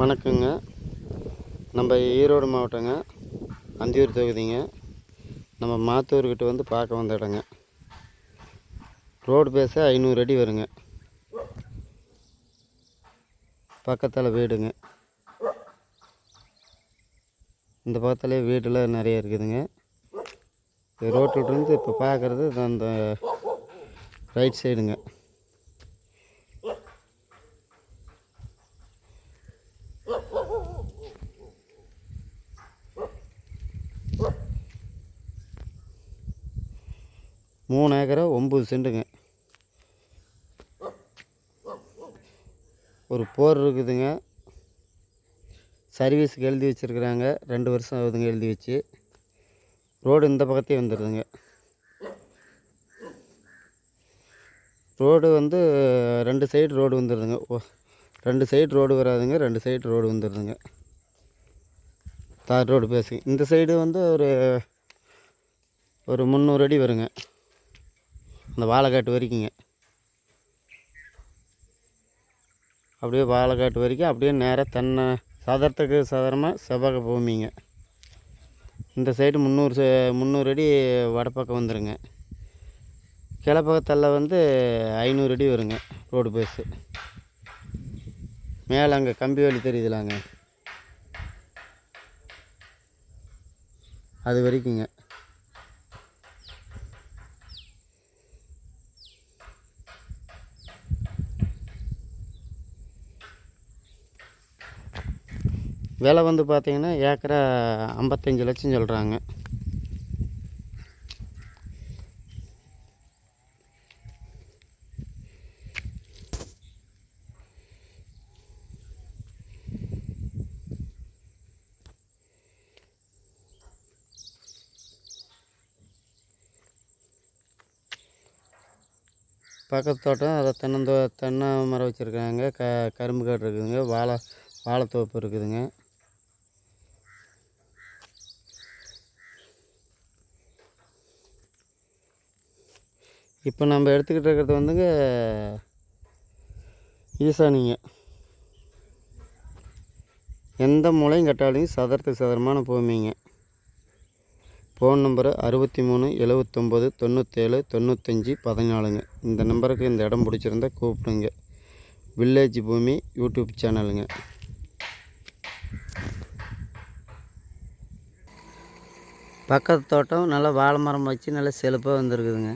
வணக்கங்க. நம்ம ஈரோடு மாவட்டங்க அந்தியூர் தொகுதிங்க. நம்ம மாத்தூர்கிட்ட வந்து பார்க்க வந்த இடங்க. ரோடு பேச ஐநூறு அடி வருங்க. பக்கத்தில் வீடுங்க. இந்த பக்கத்துலேயே வீடெல்லாம் நிறைய இருக்குதுங்க. ரோட்டிலிருந்து இப்போ பார்க்குறது அந்த ரைட் சைடுங்க மூணு ஏக்கரா ஒம்பது சென்ட்டுங்க ஒரு போர் இருக்குதுங்க. சர்வீஸுக்கு எழுதி வச்சுருக்குறாங்க. ரெண்டு வருஷம் ஆகுதுங்க எழுதி வச்சு. ரோடு இந்த பக்கத்தே வந்துடுதுங்க ரோடு வந்து ரெண்டு சைடு ரோடு வந்துடுதுங்க ரெண்டு சைடு ரோடு வராதுங்க ரெண்டு சைடு ரோடு வந்துடுதுங்க தார் ரோடு பேசுங்க. இந்த சைடு வந்து ஒரு ஒரு முந்நூறு அடி வருங்க. அந்த வாழைக்காட்டு வரைக்குங்க. அப்படியே வாழைக்காட்டு வரைக்கும் அப்படியே நேராக தென்னை சதுரத்துக்கு சதுரமாக செவ்வக பூமிங்க. இந்த சைடு முந்நூறு முந்நூறு அடி வடப்பக்கம் வந்துடுங்க கிழப்பக்கத்தில் வந்து ஐநூறு அடி வருங்க ரோடு பேஸு மேலே அங்கே கம்பி வழி தெரியுதுலாங்க. அது வரைக்குங்க. விலை வந்து பார்த்தீங்கன்னா ஏக்கரா ஐம்பத்தஞ்சு லட்சம் சொல்கிறாங்க பக்கத்து தோட்டம் அதை தென்னந்தோ தென்னை மரம் வச்சுருக்காங்க. க கரும்பு காடு இருக்குதுங்க. வாழை வாழைத்தோப்பு இருக்குதுங்க. இப்போ நம்ம எடுத்துக்கிட்டு இருக்கிறது வந்துங்க ஈசானிங்க. எந்த மூலையும் கட்டாலையும் சதுரத்துக்கு சதுரமான பூமிங்க. ஃபோன் நம்பரு அறுபத்தி மூணு எழுவத்தொம்போது தொண்ணூற்றேழு தொண்ணூத்தஞ்சு பதினாலுங்க. இந்த நம்பருக்கு இந்த இடம் பிடிச்சிருந்தா கூப்பிடுங்க. வில்லேஜ் பூமி யூடியூப் சேனலுங்க. பக்கத்து தோட்டம் நல்லா வாழை மரம் வச்சு நல்லா செழிப்பாக வந்துருக்குதுங்க.